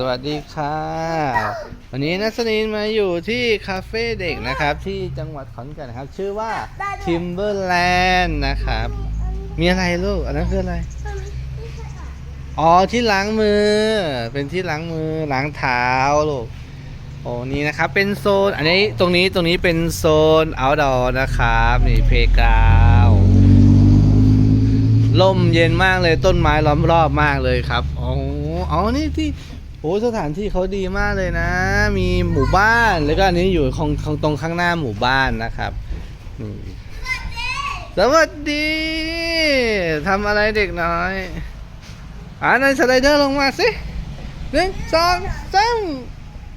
สวัสดีค่ะ วันนี้นัสนินมาอยู่ที่คาเฟ่เด็กนะครับ ที่จังหวัดขอนแก่นนะครับ ชื่อว่า Timberland นะครับ มีอะไรลูก อันนั้นคืออะไร อ๋อที่ล้างมือ เป็นที่ล้างมือล้างเท้าลูกโอ้นี่นะครับ เป็นโซน อันนี้ตรงนี้ตรงนี้เป็นโซน outdoor นะครับ นี่เพกาวลมเย็นมากเลยต้นไม้ล้อมรอบมากเลยครับ อ๋อ อ๋อ นี่ที่ อ้สถานที่เขาดีมากเลยนะ มีหมู่บ้านแล้วก็อันนี้อยู่ของของตรงข้างหน้าหมู่บ้านนะครับสวัสดีทำอะไรเด็กน้อยอ่าในสไลเดอร์ลงมาสิหนึ่งสองสาม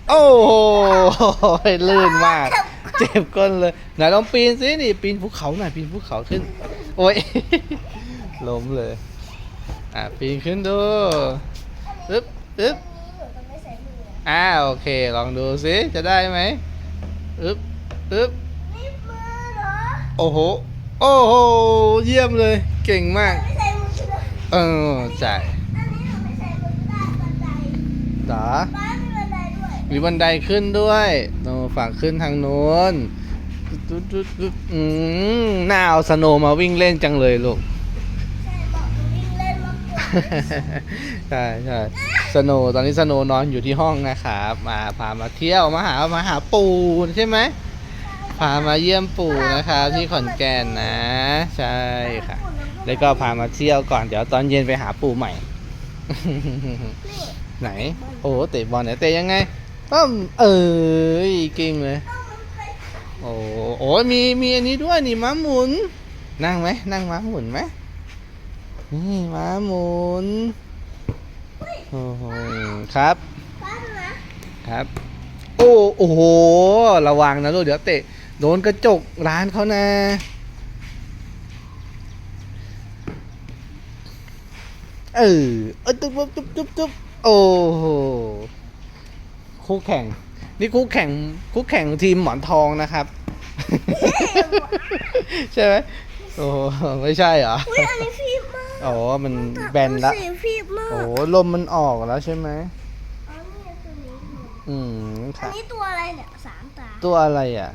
โอ้โหลื่นมาก เจ็บก้นเลยไหนลองปีนสินี่ปีนภูเขาหน่อยปีนภูเขาขึ้น โอ้ยล้มเลย อะปีนขึ้นดูอึ๊บอึ๊บ อ่าโอเค ลองดูสิจะได้ไหมอึ๊บอึ๊บโอ้โห โอ้โห เยี่ยมเลย เก่งมาก เออใช่เหรอมีบันไดขึ้นด้วยโนฝั่งขึ้นทางโน้นตุ๊ดตุ๊ดตุ๊ดอืมน่าเอาสโนว์มาวิ่งเล่นจังเลยลูก ใช่ใช่สโนว์ตอนนี้สโนว์นอนอยู่ที่ห้องนะครับมาพามาเที่ยวมาหามาหาปู่ใช่ไหมพามาเยี่ยมปู่นะครับที่ขอนแก่นนะ ใช่ค่ะ แล้วก็พามาเที่ยวก่อนเดี๋ยวตอนเย็นไปหาปู่ใหม่ ไหน โอ้เตะบอลไหนเตะยังไงอ้มเอ้ยเก่งเลย โอ้โอ้มีมีอันนี้ด้วยนี่ม้าหมุน นั่งไหมนั่งม้าหมุนไหมนี่ม้าหมุน โอ้โหครับ ครับ โอ้โอ้โห ระวังนะลูกเดี๋ยวเตะ โดนกระจกร้านเขานะเออเออตุ๊บตุ๊บตุ๊บตุ๊บตุ๊บโอ้โหคู่แข่ง นี่คู่แข่งคู่แข่งทีมหมอนทองนะครับ ใช่ไหมโอ้โหไม่ใช่เหรออุ้ยอันนี้ฟีบมาก อ๋อ มันแบนละ สีฟีบมากโอ้โหลมมันออกแล้วใช่ไหมอ๋อนี่ตัวนี้อืมอัค่ะนนี้ตัวอะไรเนี่ยสามตา ตัวอะไรอะ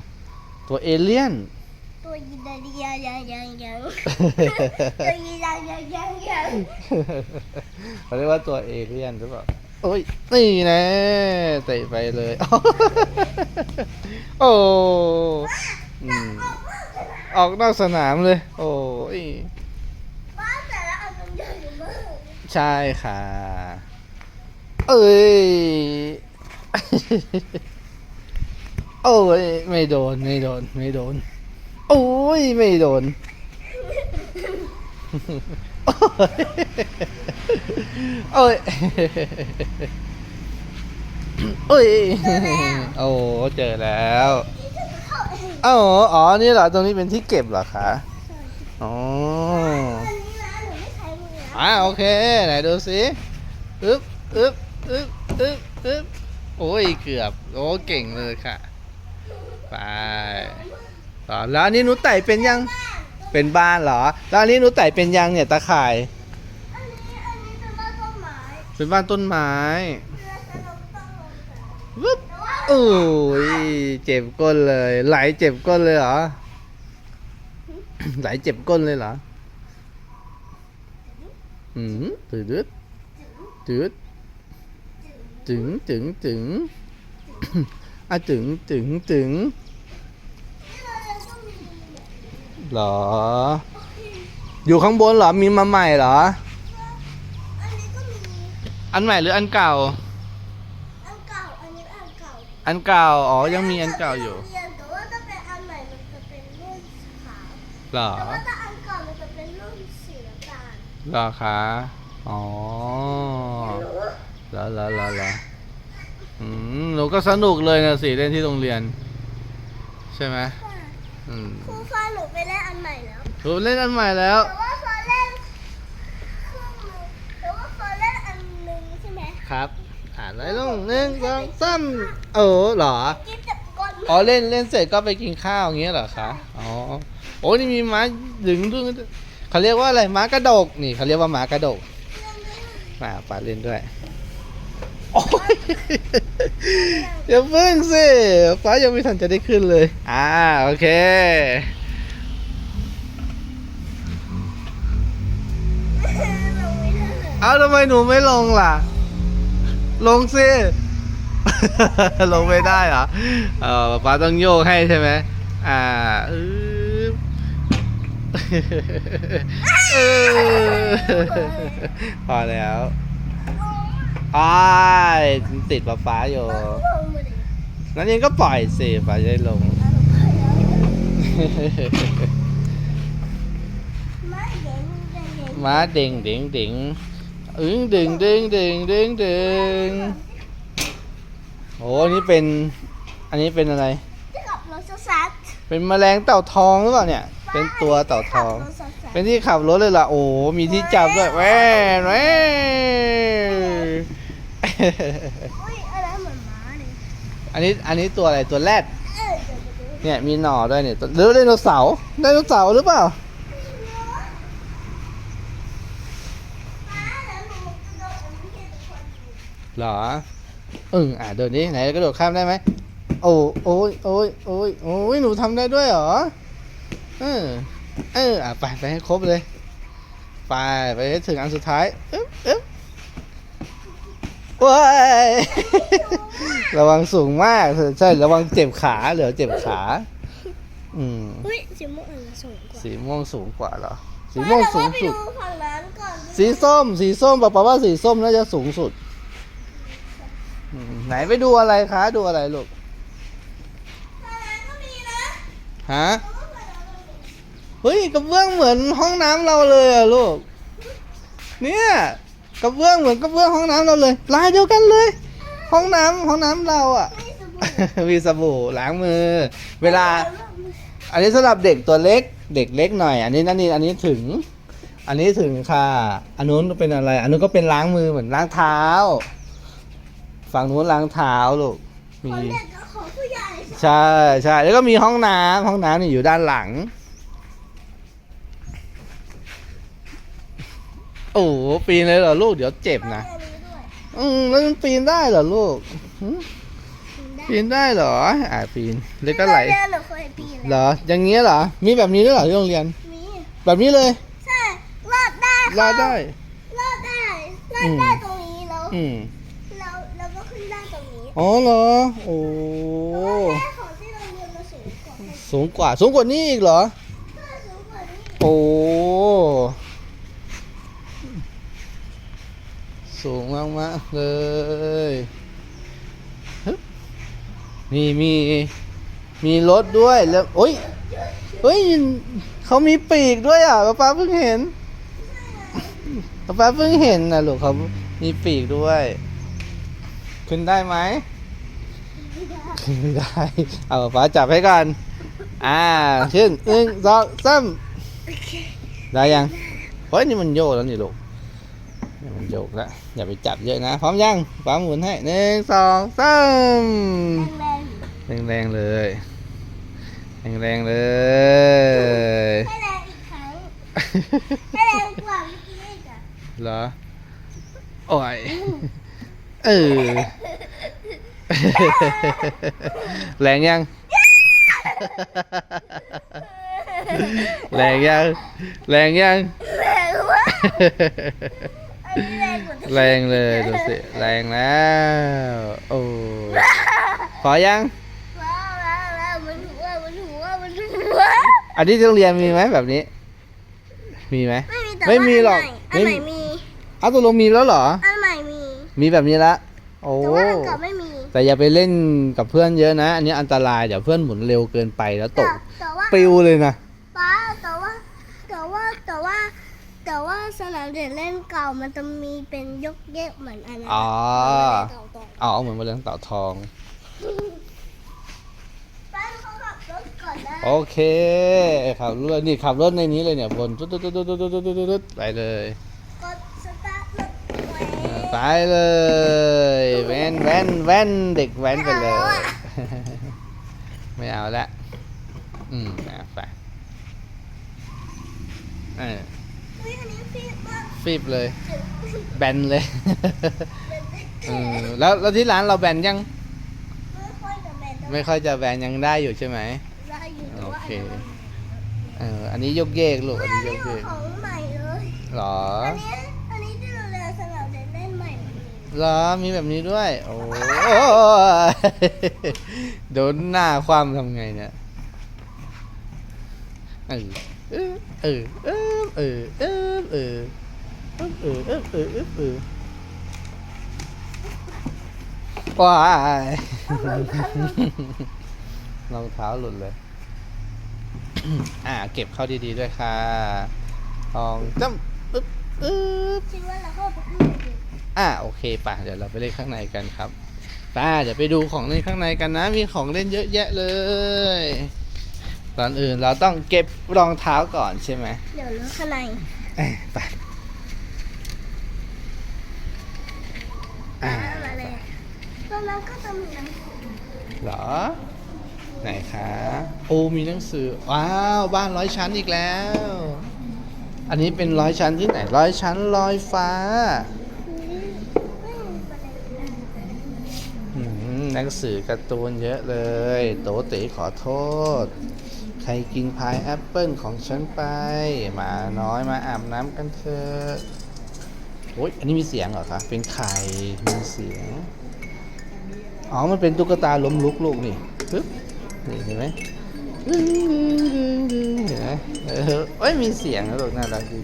ตัวเอเลี่ยน ตัวยีดาดียายังยังยังตัวยีดายังยังยังเขาเรียกว่าตัวเอเลี่ยนหรือเปล่าโอ้ย นี่นะเตะไปเลย โอ้อืมออกนอกสนามเลย โอ้ย บ้านแต่ละอันมันใหญ่มาก ใช่ค่ะ เอ้ย โอ้ย ไม่โดน ไม่โดน ไม่โดน โอ้ย ไม่โดน โอ้ย โอ้ย โอ้เจอแล้วอ๋อ อ๋อ นี่เหรอ ตรงนี้เป็นที่เก็บเหรอคะ อ๋อนนี้นะหนูไม่ใช้มื อ่าโอเคไหนดูสิอึ๊บอึ๊บอึ๊บอึ๊บอึ๊บโอ้ยเกือบโอ้เก่งเลยค่ะไปต่อแล้วอันนี้หนูไต่เป็นยังเป็นบ้านเหรอ แล้วอันนี้หนูไต่เป็นยังเนี่ยตะข่าย เป็นบ้านต้นไม้ป็นบ้านต้นไม้เวลาจะลงต้องลงแต่วึบโอ้ยเจ็บก้นเลย ไหลเจ็บก้นเลยเหรอไหลเจ็บก้นเลยเหรอ อืมตืดดตืดถึงถึงถึงอะถึงถึงถึงที่เรายังต้องมีเหรอ อยู่ข้างบนเหรอ มีมาใหม่เหรออันนี้ก็มีอันใหม่หรืออันเก่า อันเก่า อันนี้อันเก่า อันเก่า อ๋อ ยังมีอันเก่าอยู่เรีนแต่ว่าถ้าเป็นอันใหม่มันจะเป็นรุ่นขาวเหรอ เหรอคะอ๋อเหรอเหรอเหรอเหรออืมหนูก็สนุกเลยนะสิเล่นที่โรงเรียน ใช่ไหมอืมครูฟ้าหนูไปเล่นอันใหม่แล้วหนูเล่นอันใหม่แล้วแต่ว่าฟ้าเล่นครึ่งหนึงแต่ว่าฟ้าเล่นอันหนึงใช่ไหมครับอ่านไว้ลงหนึ่งสองสามเออเหรอกินจับก้นอ๋อเล่นเล่นเสร็จก็ไปกินข้าวอย่างเงี้ยเหรอคะอ๋อโอ้นี่มีม้าดึงด้วย เขาเรียกว่าอะไรม้ากระดกนี่เขาเรียกว่าม้ากระดกมาปาเล่นด้วยโอ้ยอย่าเพิ่งสิฟ้ายังไม่ทันจะได้ขึ้นเลย อ่าโอเคเอาทำไมหนูไม่ลงล่ะ ลงสิ ลงไม่ได้เหรอเออป้าต้องโยกให้ใช่ไหมอ่าอ พอแล้วอ้ายติดป้าฟ้าอยู่ลงมาดินั้นเองก็ปล่อยสิป้าจะได้ลงไม่เห็นไม่เห็น má điền điện điện ứng điền điền điền điền điền โอ้อันนี้เป็น อันนี้เป็นอะไรที่ขับรถซัดเป็นแมลงเต่าทองหรือเปล่าเนี่ย เป็นตัวเต่าทอง เป็นที่ขับรถเลยล่ะ โอ้ มีที่จับด้วยแว่นแว่นอุ้ยอะไรเหมือนม้าเลยอันนี้ อันนี้ตัวอะไร ตัวแรดเออเดี๋ยวมาดูเนี่ย มีหน่อด้วยเนี่ยหรือไดโนเสาร์ ไดโนเสาร์หรือเปล่าม้าแล้วหนูกระโดดอันนี้ให้ทุกคนดูเหรออึงอะเดินนี้ไหนกระโดดข้ามได้ไหมโอ้โอ้ยโอ้ยโอ้ยโอ้ยหนูทำได้ด้วยเหรอ เออ เอออะไปไปให้ครบเลย ไปไปให้ถึงอันสุดท้ายอึ๊บอึ๊บว้ายระวังสูงมากใช่ระวังเจ็บขาเหลือเจ็บขา อืมอุ้ยสีม่วงอันนี้สูงกว่าสีม่วงสูงกว่าเหรอสีม่วงสูงสุดไปดูฝั่งนั้นก่อนสีส้ม สีส้มบอกว่าสีส้มน่าจะสูงสุดอืมไหนไปดูอะไรคะ ดูอะไรลูก ฝั่งนั้นก็มีนะฮะ เฮ้ยกระเบื้องเหมือนห้องน้ำเราเลยอะลูก เนี่ยกระเบื้องเหมือนกระเบื้องห้องน้ำเราเลย ลายเดียวกันเลย ห้องน้ำห้องน้ำเราอะไม่สบู่มีสบู่ล้างมือ เวลา อันนี้สำหรับเด็กตัวเล็ก เด็กเล็กหน่อย อันนี้นั่นนี่อันนี้ถึง อันนี้ถึงค่ะอันนู้นเป็นอะไร อันนู้นก็เป็นล้างมือเหมือนล้างเท้า ฝั่งนู้นล้างเท้าลูกขมีองเด็กกับของผู้ใหญ่ใช่ใช่แล้วก็มีห้องน้ำห้องน้ำนี่อยู่ด้านหลัง โอ้โหปีนเลยเหรอลูกเดี๋ยวเจ็บนะอันนี้ด้วยอืมแล้วมันปีนได้เหรอลูกหึได้ปีนได้เหรออ่าปีนแล้วก็ไหลเรียนหนูเคยปีนเหรแล้วออย่างเงี้ยเหรอมีแบบนี้ด้วยเหรอที่โรงเรียน มีแบบนี้เลยใช่รอดได้รอดได้ รอดได้รออืดมได้ตรงนี้แล้วอืมแล้วแล้วก็ขึ้นได้ตรงนี้อ๋อเหรอโอ้แม่ของที่เราเรียนมาสูงกว่าให้สูงกว่าสูงกว่านี้อีกเหรอถ้าสูงกว่านี้โอ้ สูงมากมากเลยนี่มีมีรถด้วยแล้วโอ้ยเฮ้ยเขามีปีกด้วยอะป๊าป๊าเพิ่งเห็นป๊าป๊าเพิ่งเห็นนะลูกเขามีปีกด้วย ขึ้นได้ไหมขึ้นไม่ได้ เอาป๊าจับให้ก่อนอ่าขึ้นหนึ่งสองสามได้ยังเฮ้ยนี่มันโยแล้วนี่ลูก มันโยกแล้วอย่าไปจับเยอะนะ พร้อมยังฟ้าหมุนให้หนึ่งสองสามแรงแรงๆเลยแรงๆเลยๆให้แรงอีกครั้งให้แรงกว่าเมื่อกี้อีกอะเหรอโอ้ยเออแรงยัง แรงยัง แรงยัง แรงวะอันนี้ แรงกว่าแรงเลยดูสิแรงแล้ว โอ้ยพอยังว้าวว้าวว้าวมันหัวมันหัวมันหัวอันนี้ที่โรงเรียนมีไหมแบบนี้ มีไหมไม่มีแต่ไม่มีหรอกอันใหม่ไม่มีเอาตัวลงมีแล้วเหรออันใหม่มี มีแบบนี้ละโอ้แต่ว่าอันเก่าไม่มีแต่อย่าไปเล่นกับเพื่อนเยอะนะ อันนี้อันตรายเดี๋ยวเพื่อนหมุนเร็วเกินไปแล้วตแต่กแต่ว่าปิวเลยนะป้าแต่ว่าแต่ว่าแต่ว่า แต่ว่าสนามเด็กเล่นเก่ามันจะมีเป็นยกเยกเหมือนอันนั้นอ๋อเต่าต่ออ๋อเหมือนแมลงเต่าทอง ป้าเขาขับรถก่อนนะโอเคขับรถนี่ขับรถในนี้เลยเนี่ยบนตุ๊ดตุ๊ดตุ๊ดตุ๊ดตุ๊ดตุ๊ดตุ๊ดตุ๊ดไปเลยกดสตาร์ทรถไว้ไปเลยแว้นแว้นแว้นเด็กแว้นไปเลย ไม่เอาละอืมอะไปเออ อุ๊ยอันนี้พี่บ้าง ฟีบเลย แบนเลยเป็นเด็กเออแล้วแล้วที่ร้านเราแบนยัง ไม่ค่อยจะเป็นไม่ค่อยจะแบนยังได้อยู่ใช่ไหม ได้อยู่แต่โอว่าเค เอออันนี้ยกเยกลูกอันอันี้นยนี้กเยกของใหม่เลยหรออันนี้อันนี้ที่เราเรียนสำหรับเด็กเล่นใหม่เหรอมีแบบนี้ด้วย โอ้ยโดนหน้าความทำไงเนี่ยเออเออเออเออเออ เออเออเออเออเออว้ายรองเท้าหลุดเลย อ่า เก็บเข้าดีๆด้วยค่ะทองจ้ำปึ๊บอึ๊บคิว่ล้าอ่าโอเคป่ะ เดี๋ยวเราไปเล่นข้างในกันครับป้าเดี๋ยวไปดูของเล่นข้างในกันนะ มีของเล่นเยอะแยะเลยตอนอื่นเราต้องเก็บรองเท้าก่อนใช่ไหมเดี๋ยวเลือกข้างใน ไป นั้นก็จะมีหนังสือเหรอ ไหนคะ โอ้มีหนังสือ ว้าว บ้านร้อยชั้นอีกแล้ว อันนี้เป็นร้อยชั้นที่ไหนร้อยชั้นลอยฟ้า อืมหนังสือการ์ตูนเยอะเลย โตเต๋ขอโทษ ใครกินพายแอปเปิลของฉันไปหมาน้อยมาอาบน้ำกันเถอะโอ้ยอันนี้มีเสียงเหรอคะ เป็นไข่มีเสียง อ๋อ มันเป็นตุ๊กตาล้มลุกลูกนี่ปึ๊บนี่เห็นไหมเห็นไหมเออเอ้ย มีเสียงนะลูกน่ารักดี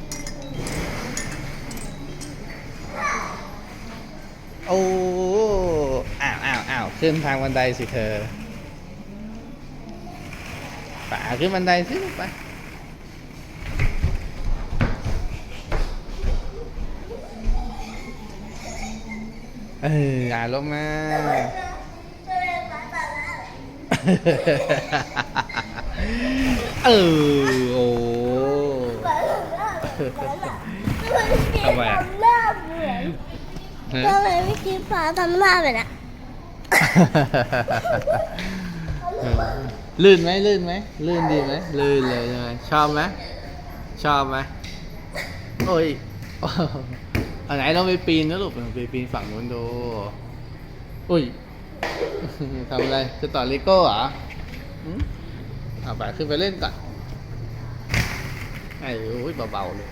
โอ้ อ้าวอ้าวอ้าวขึ้นทางบันไดสิเธอป่าขึ้นบันไดสิลูกไปเอออย่าลงมา เออโอ้ทำไมอะหน้าเหมือนทำไมไม่คิดฟ้าทำหน้าแบบนั้นเออลื่นไหมลื่นไหมลื่นดีไหมลื่นเลยใช่ไหมชอบไหมชอบไหมโอ้ยโอ้อันไหนเราไปปีนนะลูกไปปีนฝั่งนู้นดูอุ้ย ทำอะไร จะต่อเลโก้เหรออืมเอาไปขึ้นไปเล่นก่อนไอ้โอ้ยเบาๆเลย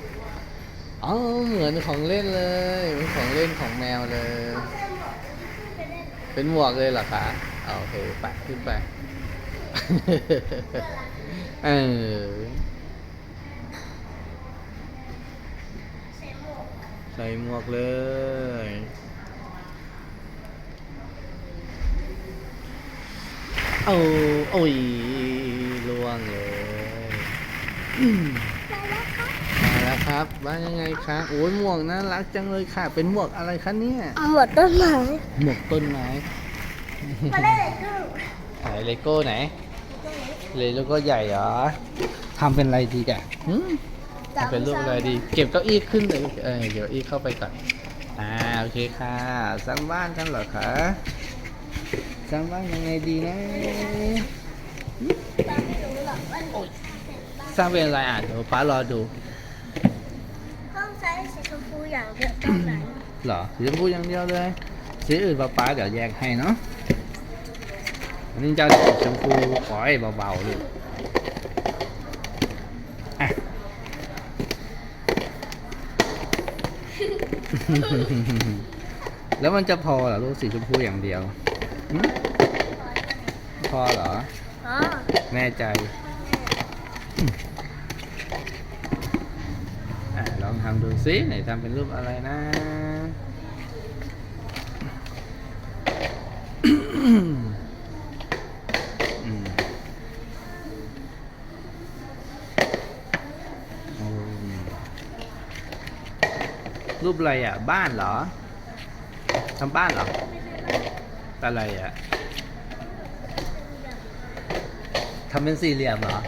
อ๋อเหมือนของเล่นเลยเหมือนของเล่นของแมวเลย เป็นหมวกเลยเหรอคะเอาโอเคไปขึ้นไปเออใส่หมวกเลย โอ้โอ้ยล่วงเลยมาแล้วครับว่ายังไงคะโอ้ยหมวกน่ารักจังเลยค่ะ เป็นหมวกอะไรคะเนี่ยเอาหมดต้นไม้หมวกต้นไม้มาได้เลยครึ่งไหนเลโก้ไหนเลโก้ใหญ่เหรอทำเป็นอะไรดีอะหืมทำเป็นรูปอะไรดี เก็บเก้าอี้ขึ้นเลยเออเดี๋ยวเก้าอี้เข้าไปก่อนอ่าโอเคค่ะสร้างบ้านกันเหรอคะ สร้างบ้านยังไงดีนะป้าไม่รู้หรอกว่าสร้างเป็นอะไรอะเดี๋ยวป้ารอดูต้องใช้สีชมพูอย่างเดียวเท่านั้นเหรอสีชมพูอย่างเดียวเลยสีอื่นป้าป้าเดี๋ยวแยกให้เนาะอันนี้เจ้าสีชมพูขอให้เบาๆลูกอะแล้วมันจะพอเหรอลูกสีชมพูอย่างเดียวหึ พอเหรอ อ๋อแน่ใจอะลองทำดูซิไหนทำเป็นรูปอะไรนะ รูปอะไรอะ บ้านเหรอทำบ้านเหรอ อะไรอะทำเป็นสี่เหลี่ยมเหรอ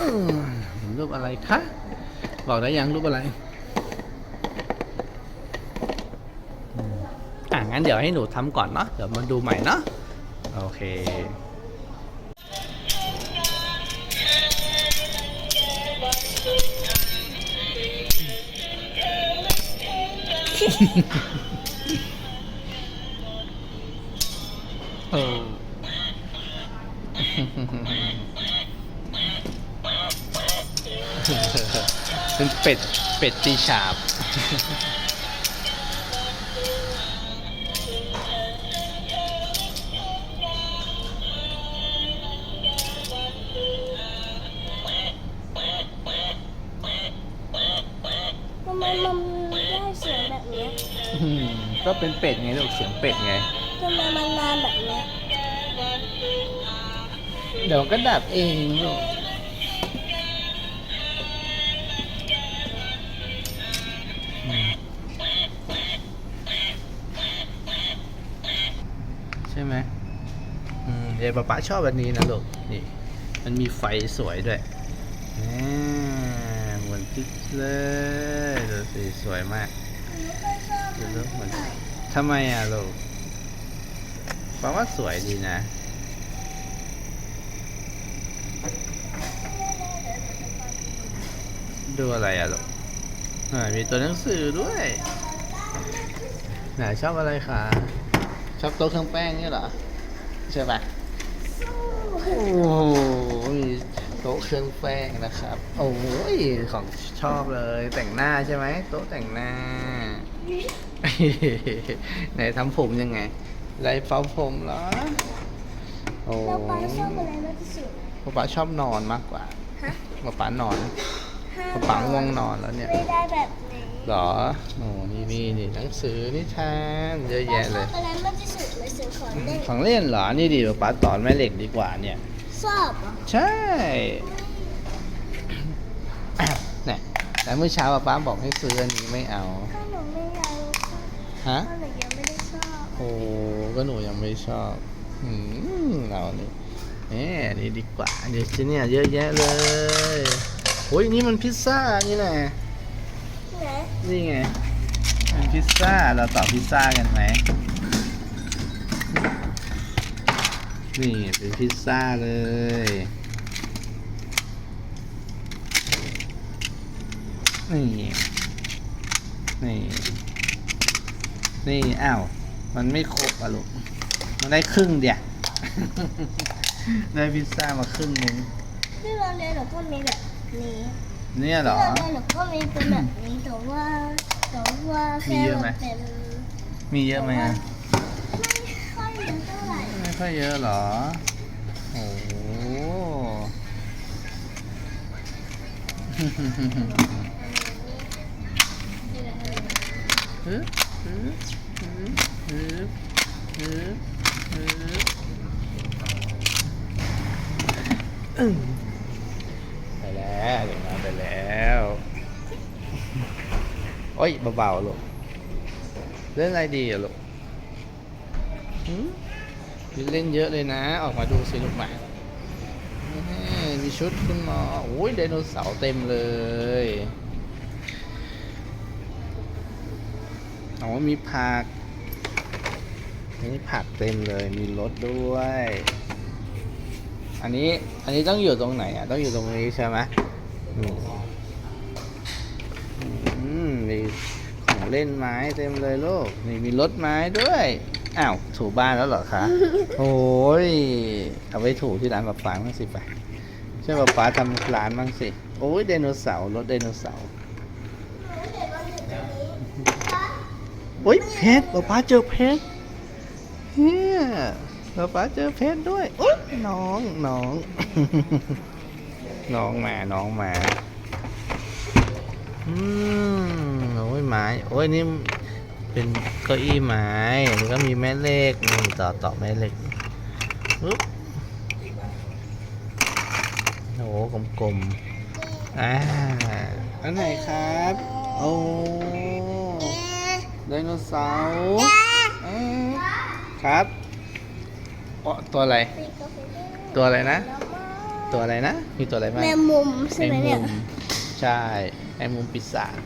อืมรูปอะไรคะ บอกได้ยังรูปอะไร งั้นเดี๋ยวให้หนูทำก่อนเนาะเดี๋ยวมาดูใหม่เนาะโอเคเออเป็นเป็ด เป็ดตีฉาบ เป็นเป็ดไงลูกเสียงเป็ดไงทำไมมันนานแบบเนี้ยเดี๋ยวก็ดับเองลูกอืมใช่ไหมอืมเดี๋ยวป๊าป๊าชอบแบบนี้นะลูกนี่ มันมีไฟสวยด้วยนี่เหมือนติ๊กเลยดูสิสวยมากไม่ค่อยชอบดูแล้วเหมือน ทำไมอะลูกป๊าว่าสวยดีนะดูอะไรอะลูกอ่ามีตัวหนังสือด้วยไหนชอบอะไรคะ ชอบโต๊ะเครื่องแป้งนี่เหรอ ใช่ปะโอ้โหมีโต๊ะเครื่องแป้งนะครับ โอ้ยของชอบเลยแต่งหน้าใช่ไหมโต๊ะแต่งหน้า ไหนทำผมยังไงไรเป่าผมเหรอ โอ้แล้วป้าชอบอะไรมากที่สุดป๊าป๊าชอบนอนมากกว่าฮะป๊าป๊านอนห้าป๊าป๊าง่วงนอนแล้วเนี่ย ไม่ได้แบบนี้หรอ โอ้นี่นี่นี่หนังสือนิทานเยอะแยะเลป้ายชอบอะไรมากที่สุดเลยสื่อของเล่นของเล่นเหรอ นี่ดิป๊าป๊าสอนแม่เหล็กดีกว่าเนี่ย ชอบเหรอใช่เนี่ยแต่เมื่อเช้าป๊าป๊าบอกให้ซื้ออันนี้ไม่เอา ก็ ฮะก็หนูยังไม่ได้ชอบโอ้ก็หนูยังไม่ชอบ อืมเรานี่เอ๊นี่ดีกว่าเดี๋ยวชิ้นเนี่ยเยอะแยะเลยโอ้ยนี่มันพิซซ่านี่แหละไหนนี่ไงเป็นพิซซ่าเราต่อพิซซ่ากันไหมนี่เป็นพิซซ่าเลยนี่นี่ นี่อ้าว มันไม่ครบอะลูก มันได้ครึ่งเดียว ได้พิซซ่ามาครึ่งนึงที่เราเรียนหนูก็มีแบบนี้เนี่ยเหรอที่เราเรียนหนูก็มีเป็นแบบนี้แต่ว่าแต่ว่าแค่มีเยอะไหม มันเป็นมีเยอะไหมอะไม่ค่อยเยอะเท่าไหร่ไม่ค่อยเยอะเหรอ โอ้โห ฮึ ฮึฮึฮึฮึฮึไปแล้วเดี๋ยวมาไปแล้วโอ้ยเบาๆลูกเล่นอะไรดีอะลูกหืมเล่นเยอะเลยนะ ออกมาดูสิลูกใหม่มีชุดคุณหมอโอ้ยไดโนเสาร์เต็มเลย โอ้มีผัก นี่ผักเต็มเลย มีรถด้วย อันนี้ อันนี้ต้องอยู่ตรงไหนอะ ต้องอยู่ตรงนี้ใช่ไหมอืมอืมมีของเล่นไม้เต็มเลยลูก นี่มีรถไม้ด้วย อ้าว ถูบ้านแล้วเหรอคะ โอ้ย เอาไว้ถูที่ร้านป๊าป๊าบ้างสิไปช่วยป๊าป๊าทำร้านบ้างสิ โอ้ยไดโนเสาร์ รถไดโนเสาร์ โอ้ยเพชรป๊าป๊าเจอเพชรเนี่ยป๊าป๊าเจอเพชรด้วยโอ๊ยน้องน้องน้องมาน้องมาอืมโอ้ยไม้โอ้ยนี่เป็นเก้าอี้ไม้แล้วก็มีแม่เหล็กนี่ต่อต่อแม่เหล็กปึ๊บโอ้กลมๆอ่าอันไหนครับ โอ้ ไดโนเสาร์เอ๊ะครับอ๋อตัวอะไร ตัวอะไรนะ ตัวอะไรนะ มีตัวอะไรบ้างแมงมุมใช่ไหมเนี่ยใช่แมงมุมปีศาจ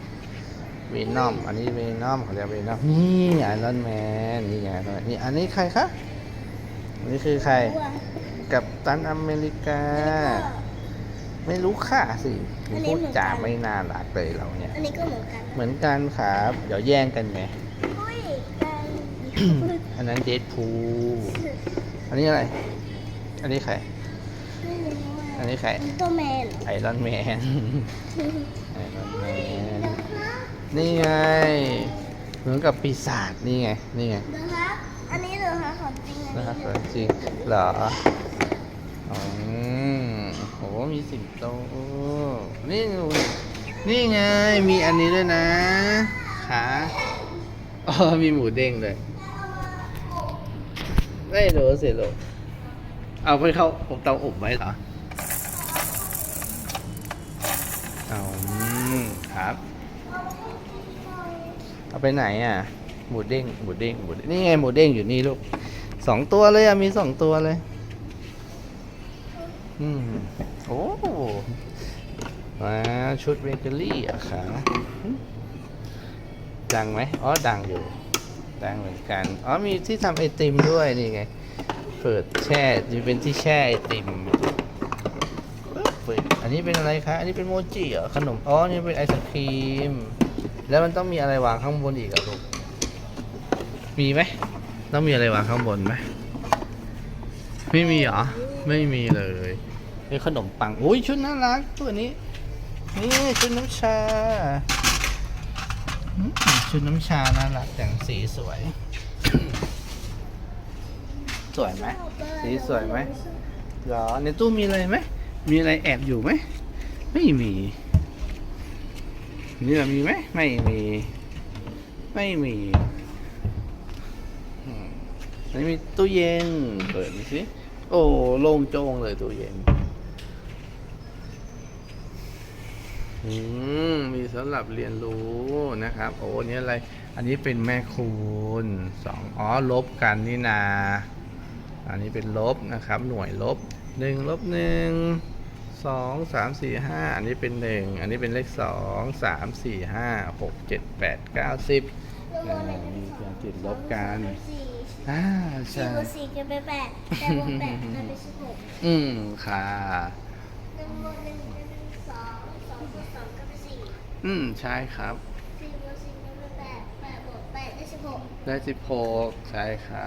เวนอม อันนี้เวนอมเขาเรียกเวนอมนี่ไอรอนแมนนี่ไงนี่อันนี้ใครคะ อันนี้คือใครตัวกับตันอเมริกา ไม่รู้ค่ะสิพูดจาไม่น่ารักเลยเราเนี่ย อันนี้ก็เหมือนกัน เหมือนกันครับ เดี๋ยวแย่งกันไงอุ้ยกันอันนั้นเดดพู อันนี้อะไร อันนี้ใคร อันนี้ใครตัวแมนไอรอนแมน ไอรอนแมน นี่ไง เหมือนกับปีศาจนี่ไง นี่ไงดูครับอันนี้ดูครับของจริงอันนะครับนี้จริง เหรออ๋อ โหมีสิงโตนี่นี่ไง มีอันนี้ด้วยนะ ขาอ๋อมีหมูเด้งเลยไม่รู้สิลูกเอาไปเข้าอบเตาอบไว้เหรอ เอาอครับ เอาไปไหนอะ หมูเด้ง หมูเด้ง หมูเด้ง นี่ไงหมูเด้งอยู่นี่ลูกสองตัวเลยอะ มีสองตัวเลย อืม โอ้มาชุดเบเกอรี่อะค่ะดังไหมอ๋อ ดังอยู่ ดังเหมือนกัน อ๋อ มีที่ทำไอติมด้วยนี่ไง เปิดแช่จะเป็นที่แช่ไอติมเปิดอันนี้เป็นอะไรคะ อันนี้เป็นโมจิเหรอ ขนม อ๋อ นี่เป็นไอศครีม แล้วมันต้องมีอะไรวางข้างบนอีกเหรอลูก มีไหม ต้องมีอะไรวางข้างบนไหม ไม่มีเหรอ ไม่มีเลยนี่ขนมปังอุ้ยชุดน่ารักตัวนี้ นี่ชุดน้ำชา ชุดน้ำชาน่ารักแต่งสีสวย สวยไหมสีสวยไหมหรอในตู้มีอะไรไหมมีอะไรแอบอยู่ไหมไม่มีนี่มีไหมไม่มี ไม่มีอันนี้มีตู้เย็นเปิดดูสิ โอ้โล่งโจ้งเลยตู้เย็น อืมมีสำหรับเรียนรู้นะครับ โอ้อันนี้อะไร อันนี้เป็นแม่คูณสองอ๋อลบกันนี่นา อันนี้เป็นลบนะครับ หน่วยลบหนึ่งลบหนึ่งสองสามสี่ห้าอันนี้เป็นหนึ่งอันนี้เป็นเลขสองสามสี่ห้าหกเจ็ดแปดเก้าสิบอ่ามีการติดลบกันสี่ อ่าสี่ใช่บวกสี่ก็เป็นแปดแปดบวกแปดก็เป็นสิบหกอืมค่ะ หนึ่งบวกหนึ่งก็เป็นสองสองบวกสองก็เป็นสี่อืมใช่ครับ สี่บวกสี่ก็เป็นแปดแปดบวกแปดได้สิบหกได้สิบหกใช่ค่ะ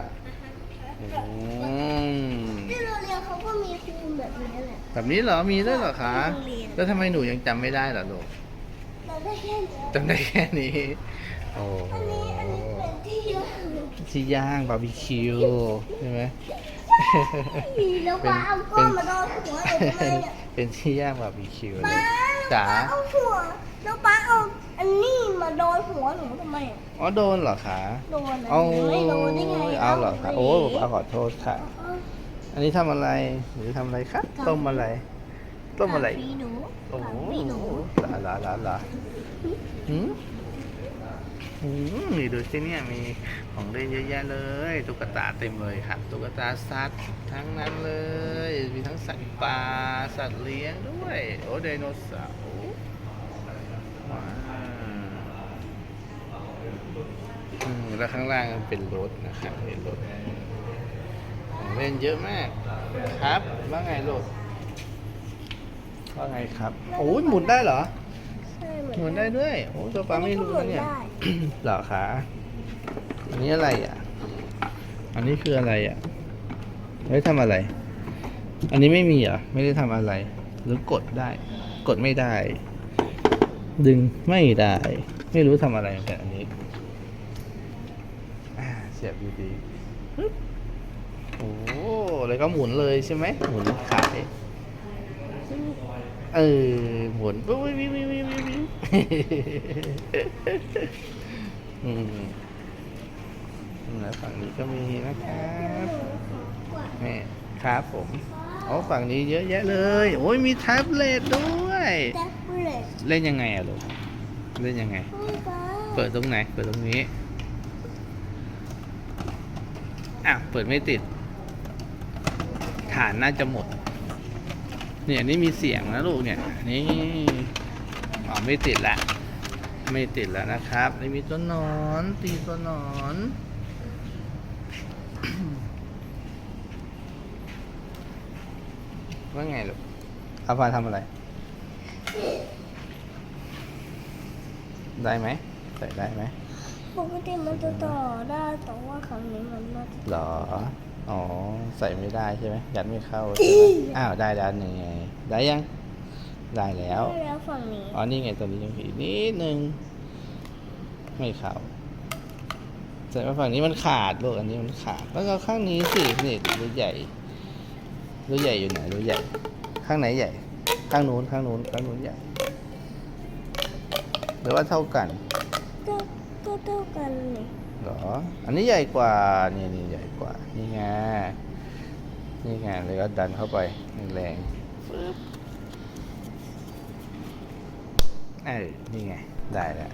อืมที่โรงเรียนเขาก็มีคูณแบบนี้แหละ แบบนี้เหรอมีด้วยเหรอคะ โรงเรียน แล้วทำไมหนูยังจำไม่ได้เหรอลูกเราได้แค่นี้จำได้แค่นี้ โอ้โหอันนี้อันนี้เป็นที่ย่าง ที่ย่างบาร์บีคิวใช่ไหมแล้วป้าเอาก้อนมาโดนหัวหนูทำไมเนี่ยเป็นที่ย่างบาร์บีคิวเลป้ายจ๋าเอาหัวแล้วป้าเอาอันนี้มาโดนหัวหนูทำไมอะอ๋อโดนเหรอคะโดนอะเอาไม่โดนได้ไงเอาเหรอคะโอ้เอาขอโทษค่ะเอาอันนี้ทำอะไรหรือทำอะไรคะต้มอะไร ต้มอะไรถาพี่หนูโอ้โหถามพี่หนูลาลาลาลาหืมหืม นี่ดูสิเนี่ยมีของเล่นเยอะแยะเลยตุ๊กตาเต็มเลยครับตุ๊กตาสัตว์ทั้งนั้นเลย มีทั้งสัตว์ป่าสัตว์เลี้ยงด้วยโอ้ไดโนเสาร์ว้าวอืมแล้วข้างล่างมันเป็นรถนะครับเป็นรถของเล่นเยอะมากครับว่าไงลูกว่าไงครับโอ้ยหมุนได้เหรอใช่หมุนได้ด้วยโอ้ตัวปลาไม่รู้นะเนี่ยอันนี้ก็ หมุนได้เหรอคะอันนี้อะไรอะ อันนี้คืออะไรอะไว้ทำอะไร อันนี้ไม่มีเหรอไม่ได้ทำอะไร หรือกดได้ กดไม่ได้ ดึงไม่ได้ ไม่รู้ทำอะไรเหมือนกันอันนี้อ่าเสียบดีๆปึ๊บโอ้แล้วก็หมุนเลยใช่ไหมหมุนขาย เออหมุนปุ๊บวิววิววิววิววิวอืมแล้วฝั่งนี้ก็มีนะครับนี่ครับผมโอ้ฝั่งนี้เยอะแยะเลย โอ้ยมีแท็บเล็ตด้วยแท็บเล็ตเล่นยังไงอะลูกเล่นยังไง เปิดตรงไหน เปิดตรงนี้อ้าวเปิดไม่ติด ฐานน่าจะหมด เนี่ยนี่มีเสียงนะลูกเนี่ย นี่อ๋อไม่ติดละ ไม่ติดแล้วนะครับไม่มีตัวหนอน ตีตัวหนอนว่าไงลูกอาฟานทำอะไร ได้ไหมใส่ได้ไหมปกติมันจะต่อได้แต่ว่าครั้งนี้มันน่าจะหรอ อ๋อ ใส่ไม่ได้ใช่ไหมยัดไม่เข้าใช่ไหมอ้าวได้แล้วนี่ไงได้ยัง ได้แล้วได้แล้วฝั่งนี้อ๋อนี่ไงตัวนี้ยังผิดนิดนึงไม่เข้าใส่มาฝั่งนี้มันขาดลูกอันนี้มันขาดแล้วก็ข้างนี้สินี่รูใหญ่รูใหญ่อยู่ไหนรูใหญ่ ข้างไหนใหญ่ ข้างนู้นข้างนู้นข้างนู้นใหญ่หรือว่าเท่ากัน ก็ก็เท่ากันเลยเหรอ อันนี้ใหญ่กว่า นี่นี่ใหญ่กว่า นี่ไง นี่ไงเลยก็ดันเข้าไปแรงๆฟึ๊บเออนี่ไง ได้แล้ว